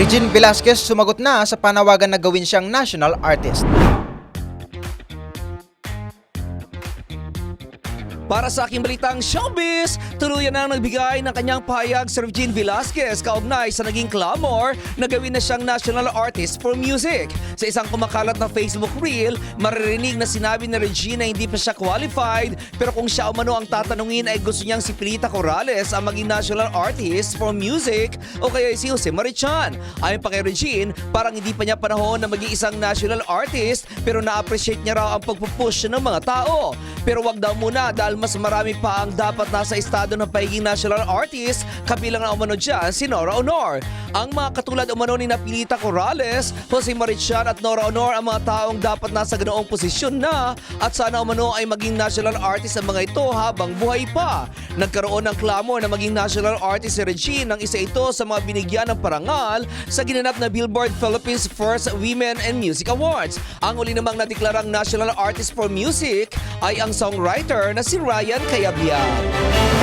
Regine Velasquez sumagot na sa panawagan na gawin siyang national artist. Para sa aking balitang showbiz, tuluyan na nagbigay ng kanyang pahayag si Regine Velasquez kaugnay sa naging clamor na gawin na siyang national artist for music. Sa isang kumakalat na Facebook reel, maririnig na sinabi ni Regine na hindi pa siya qualified pero kung siya umano ang tatanungin ay gusto niyang si Pilita Corrales ang maging national artist for music o kaya si Jose Marichan. Ayon pa kay Regine, parang hindi pa niya panahon na maging isang national artist pero na-appreciate niya raw ang pagpupush ng mga tao. Pero wag daw muna dahil mas marami pa ang dapat nasa estado ng pagiging national artist kabilang na umano dyan si Nora Honor. Ang mga katulad umano ni Napilita Corrales, Jose Marichan at Nora Honor ang mga taong dapat nasa ganoong posisyon na at sana umano ay maging national artist ang mga ito habang buhay pa. Nagkaroon ng clamor na maging national artist si Regine ang isa ito sa mga binigyan ng parangal sa ginanap na Billboard Philippines First Women in Music Awards. Ang uli namang nadeklarang national artist for music ay ang songwriter na si Ryan Cayabyab.